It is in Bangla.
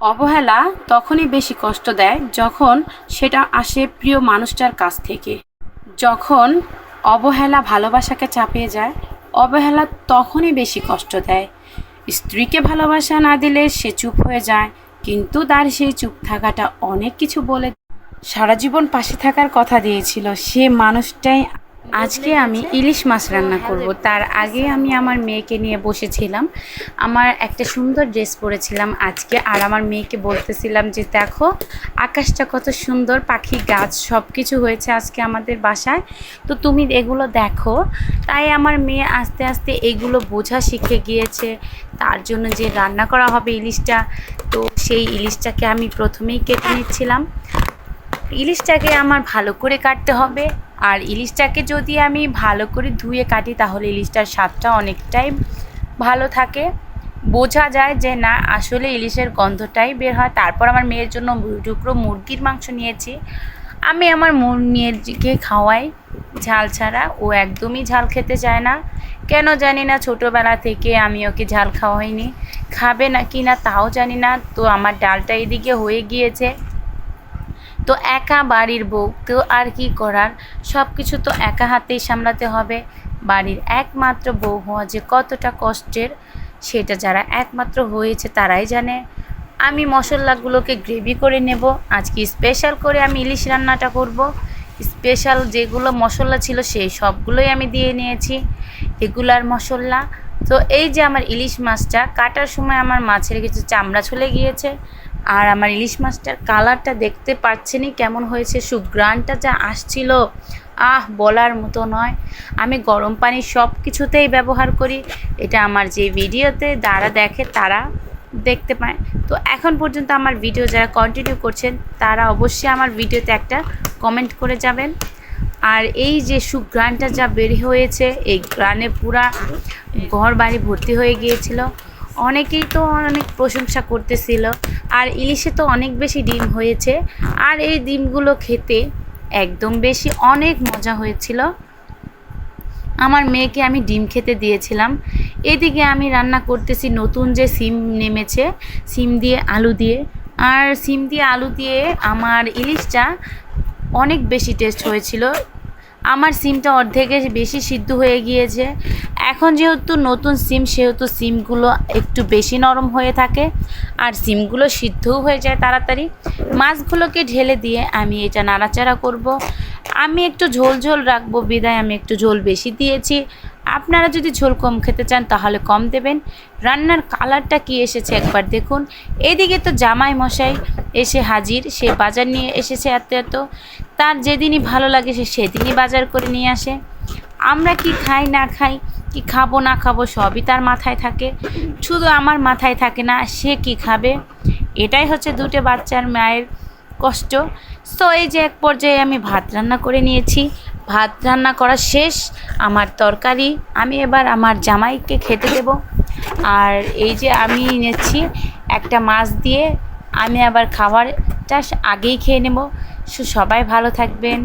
অবহেলা তখনই বেশি কষ্ট দেয় যখন সেটা আসে প্রিয় মানুষটার কাছ থেকে। যখন অবহেলা ভালোবাসাকে চাপিয়ে যায়, অবহেলা তখনই বেশি কষ্ট দেয়। স্ত্রীকে ভালোবাসা না দিলে সে চুপ হয়ে যায়, কিন্তু তার সেই চুপ থাকাটা অনেক কিছু বলে। সারা জীবন পাশে থাকার কথা দিয়েছিল, সে মানুষটাই আজকে আমি ইলিশ মাছ রান্না করব। তার আগে আমি আমার মেয়েকে নিয়ে বসেছিলাম। আমার একটা সুন্দর ড্রেস পরেছিলাম আজকে আর আমার মেয়েকে বলতেছিলাম যে, দেখো, আকাশটা কত সুন্দর, পাখি, গাছ সব কিছু হয়েছে আজকে আমাদের বাসায়। তো তুমি এগুলো দেখো। তাই আমার মেয়ে আস্তে আস্তে এগুলো বোঝা শিখে গিয়েছে, তার জন্য যে রান্না করা হবে ইলিশটা। তো সেই ইলিশটাকে আমি প্রথমেই কেটে নিচ্ছিলাম। ইলিশটাকে আমার ভালো করে কাটতে হবে। আর ইলিশটাকে যদি আমি ভালো করে ধুয়ে কাটি, তাহলে ইলিশটার স্বাদটা অনেকটাই ভালো থাকে। বোঝা যায় যে না, আসলে ইলিশের গন্ধটাই বের হয়। তারপর আমার মেয়ের জন্য টুকরো মুরগির মাংস নিয়েছি। আমি আমার মুর- মেয়েকে খাওয়াই, ঝাল ছাড়া। ও একদমই ঝাল খেতে চায় না। কেন জানি না, ছোটোবেলা থেকে আমি ওকে ঝাল খাওয়াইনি। খাবে না কি না, তাও জানি না। তো আমার ডালটা এদিকে হয়ে গিয়েছে। তো একা বাড়ির বউ, তো আর কি করার? সব কিছু তো একা হাতেই সামলাতে হবে। বাড়ির একমাত্র বউ হওয়া যে কতটা কষ্টের, সেটা যারা একমাত্র হয়েছে তারাই জানে। আমি মশলাগুলোকে গ্রেভি করে নেব। আজকে স্পেশাল করে আমি ইলিশ রান্নাটা করব। স্পেশাল যেগুলো মশলা ছিল সেই সবগুলোই আমি দিয়ে নিয়েছি। রেগুলার মশলা। তো এই যে আমার ইলিশ মাছটা কাটার সময় আমার মাছের কিছু চামড়া চলে গিয়েছে। আর আমার ইলিশ মাছটার কালারটা দেখতে পাচ্ছেনই কেমন হয়েছে সুগ্রানটা যা আসছিল, আহ, বলার মতো নয়। আমি গরম পানি সব কিছুতেই ব্যবহার করি, এটা আমার যে ভিডিওতে যারা দেখে তারা দেখতে পায়। তো এখন পর্যন্ত আমার ভিডিও যারা কন্টিনিউ করছেন, তারা অবশ্যই আমার ভিডিওতে একটা কমেন্ট করে যাবেন। আর এই যে সুগ্রানটা যা বের হয়েছে, এই গ্রানে পুরা ঘর বাড়ি ভর্তি হয়ে গিয়েছিল। অনেকেই তো অনেক প্রশংসা করতেছিল। আর ইলিশে তো অনেক বেশি ডিম হয়েছে। আর এই ডিমগুলো খেতে একদম বেশি অনেক মজা হয়েছিল। আমার মেয়েকে আমি ডিম খেতে দিয়েছিলাম। এদিকে আমি রান্না করতেছি নতুন যে সিম নেমেছে, সিম দিয়ে আলু দিয়ে। আর সিম দিয়ে আলু দিয়ে আমার ইলিশটা অনেক বেশি টেস্ট হয়েছিল। আমার সিমটা অর্ধেকের বেশি সিদ্ধ হয়ে গিয়েছে। এখন যেহেতু নতুন সিম, সেহেতু সিমগুলো একটু বেশি নরম হয়ে থাকে আর সিমগুলো সিদ্ধও হয়ে যায় তাড়াতাড়ি। মাছগুলোকে ঢেলে দিয়ে আমি এটা নাড়াচাড়া করব। আমি একটু ঝোল ঝোল রাখব, বিদায় আমি একটু ঝোল বেশি দিয়েছি। আপনারা যদি ঝোল কম খেতে চান তাহলে কম দেবেন। রান্নার কালারটা কি এসেছে একবার দেখুন। এদিকে তো জামাই মশাই এসে হাজির, সে বাজার নিয়ে এসেছে এত এত। তার যেদিনই ভালো লাগে সে সেদিনই বাজার করে নিয়ে আসে। আমরা কি খাই না খাই কি খাব, না খাব সবই তার মাথায় থাকে। শুধু আমার মাথায় থাকে না, সে কি খাবে? এটাই হচ্ছে দুটো বাচ্চার মায়ের কষ্ট। সো এই যে এক পর্যায়ে আমি ভাত রান্না করে নিয়েছি। ভাত রান্না করা শেষ, আমার তরকারি। আমি এবার আমার জামাইকে খেতে দেব। আর এই যে আমি নিচ্ছি একটা মাছ দিয়ে, আমি আবার খাবারটা আগেই খেয়ে নেব। সো, সবাই ভালো থাকবেন।